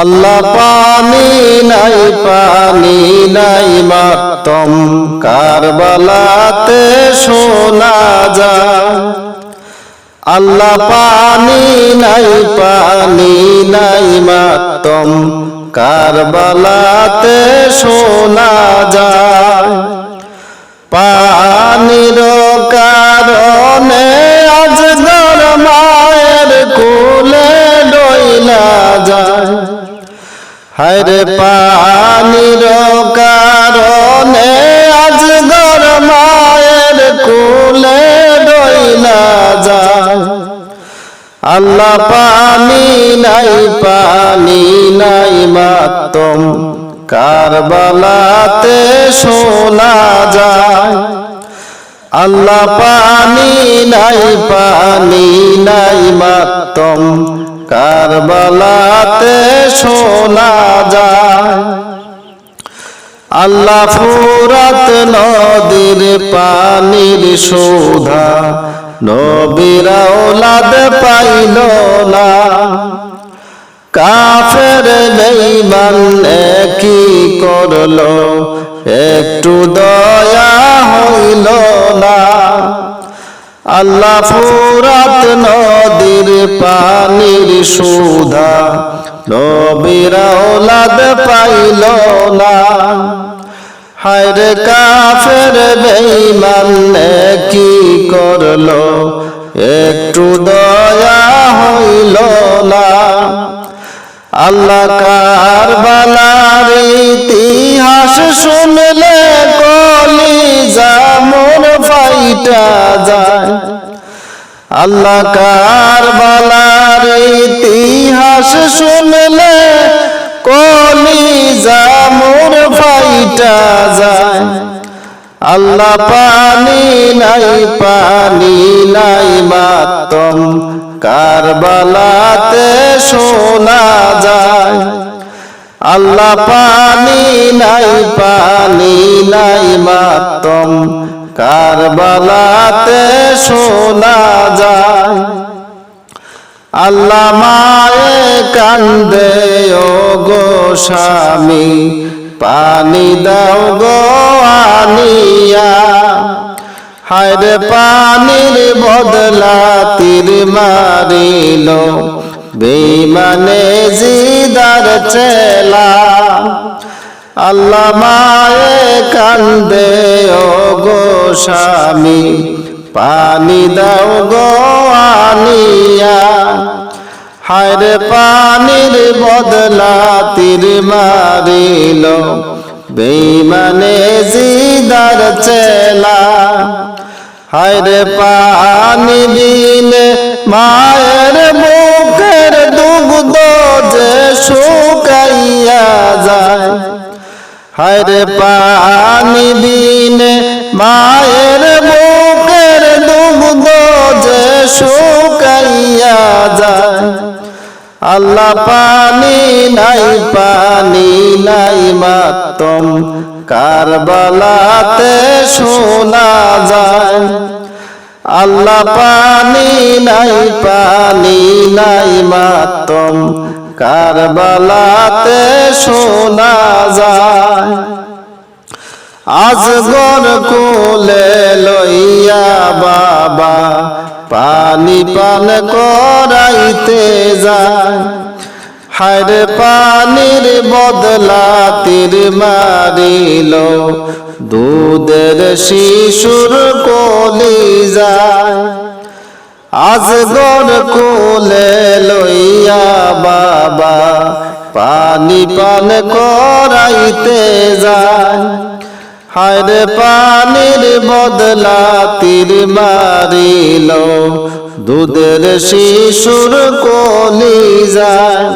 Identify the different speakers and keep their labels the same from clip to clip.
Speaker 1: আল্লাহ পানি নাই পানি নাই মাতম কারবালাতে শোনা যায়। আল্লাহ পানি নাই পানি নাই মাতম কারবালাতে শোনা যায়। পানির কারণে আজ মায়ের কুলে ডইলা যায়। হায়রে পানির কারণে আজ মায়ের কুলে ডইলা যায় আল্লাহ পানি নাই পানি নাই মাতম। কারবালাতে শোনা যায়। আল্লাহ পানি নাই পানি নাই মাতম। কারবালাতে শোনা যায়। আল্লাহ ফুরাত নদীর পানির শোধা নবীরা ওলাদ পাইল না। কাফের বেঈমান কি করল, একটু দয়া হইল না। আল্লাহ ফুরাত নদীর পানির সুধা। নবীরা ওলাদ পাইল না। হায়রে কাফের বেঈমান কি করল, একটু দয়া হইল না। আল্লাহ কারবালার ইতিহাস শুনলে কলি জামুন ফাইটা আল্লাহ কারবালার ইতিহাস শুনলে কলি জামুন ফাইটা যায়। আল্লাহ পানি নাই পানি নাই মাতম কারবালাতে শোনা যায়। আল্লাহ পানি নাই পানি নাই মাতম কারবালাতে শোনা আল্লাহ মায়ে কান্দে ও গো স্বামী, পানি দাও গো আনিয়া। হায়রে পানির বদলা তীর মারিল বেমানে জিদার চেলা। আল্লাহ মায়ে কান্দে ও গো স্বামী, পানি দাও গো হায়রে পানির বদলা তীর মারিল। বেমানে জিদার চেলা। হায়রে পানি বিনে মায়ের বুকের দুগ্ধ যে শুকাইয়া যায়। হায়রে পানি বিনে মায়ের বুকের দুগ্ধ যে শুকাইয়া যায়। আল্লাহ পানি নাই পানি নাই মাতম। কারবালাতে শোনা যায়। আল্লাহ পানি নাই পানি নাই মাতম। কারবালাতে শোনা যায়। আজগর কোলে লইয়া বাবা, পানি পান করাইতে যায়। হায়রে পানির বদলা তীর মারিল, দুধের শিশুর কলি যায়। আজগর কোলে লইয়া বাবা, পানি পান করাইতে যায়। হায়রে পানির বদলা তীর মারিল। দুধের শিশুর কলি যায়।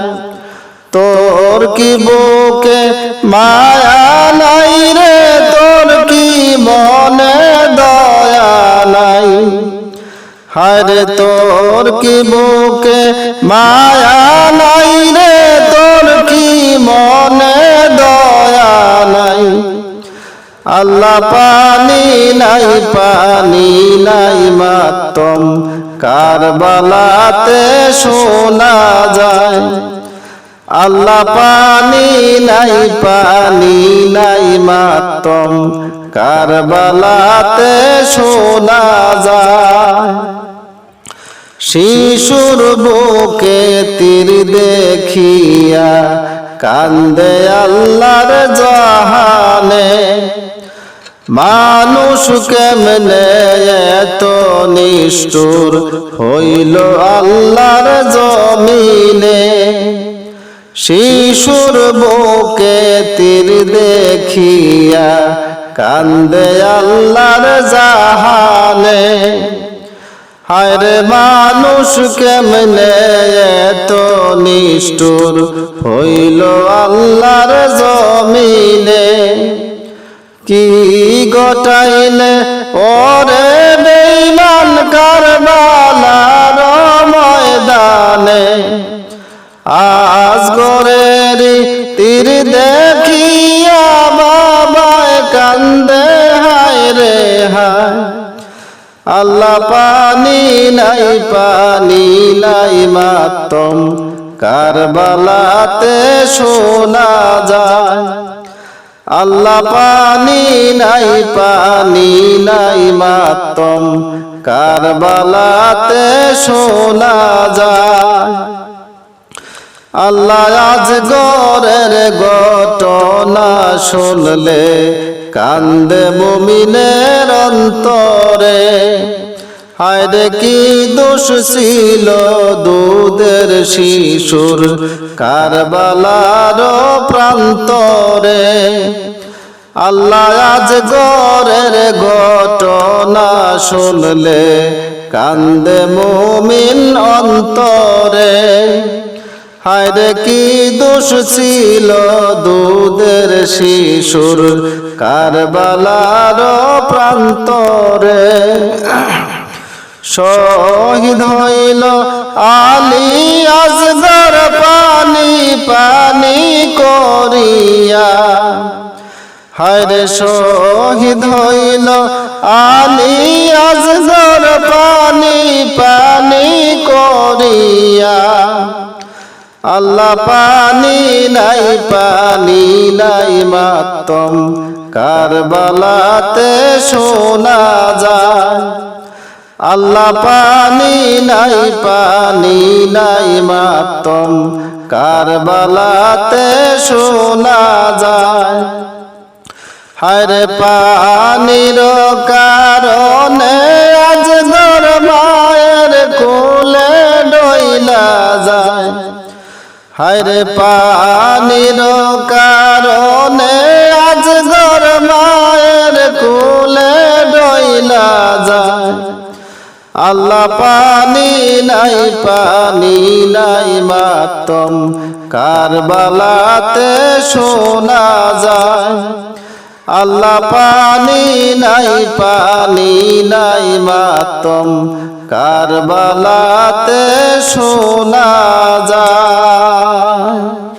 Speaker 1: তোর কি বুকে মায়া নাই রে? তোর কি মনে দয়া নাই? হায়রে তোর কি বুকে মায়া নাই রে? তোর কি মনে আল্লাহ পানি নাই পানি নাই মাতম। কারবালাতে শোনা যায় আল্লাহ পানি নাই পানি নাই মাতম। কারবালাতে শোনা যায়। শিশুর বুকে তীর দেখিয়া কান্দে আল্লাহর জাহানে। মানুষ কেমনে এত নিষ্ঠুর? হইল আল্লাহর জমিনে। শিশুর বুকে তীর দেখিয়া কান্দে আল্লাহর জাহানে। হায়রে মানুষ কেমনে এত নিষ্ঠুর? হইল আল্লাহর জমিনে। কি গটাইলে? ওরে বেইমান কারবালার ময়দানে। আজ গরের তীর দেখিয়া বাবায় কান্দে, হায় রে আল্লাহ পানি নাই পানি নাই মাতম। কারবালাতে শোনা যায়। আল্লাহ পানি নাই পানি নাই মাতম। কারবালাতে শোনা যায়। আল্লাহ আজ গরের ঘটনা শুনলে কান্দে মুমিনের অন্তরে। হায়রে কি দোষ ছিল দুধের শিশুর কারবালার প্রান্তরে। আল্লাহ আজ গরের ঘটনা শুনলে কান্দে মুমিন অন্তরে। হায়রে কি দোষ ছিল দুধের শিশুর কারবালার প্রান্তরে। শহীদ হইল আলী আজগর পানি পানি করিয়া। হায়রে শহীদ হইল আলী আজগর পানি পানি করিয়া। আল্লাহ পানি নাই পানি নাই মাতম। কারবালাতে শোনা যায়। আল্লাহ পানি নাই পানি নাই মাতম। কারবালাতে শোনা যায়। হায়রে পানির কারণে আজ গর মায়ের কোলে ডইলা যায়। হায়রে পানির কারণে আজ গর মায়ের কোলে ডইলা যায়। আল্লাহ পানি নাই পানি নাই মাতম। কারবালাতে শোনা যায়। আল্লাহ পানি নাই পানি নাই মাতম। কারবালাতে শোনা যায়।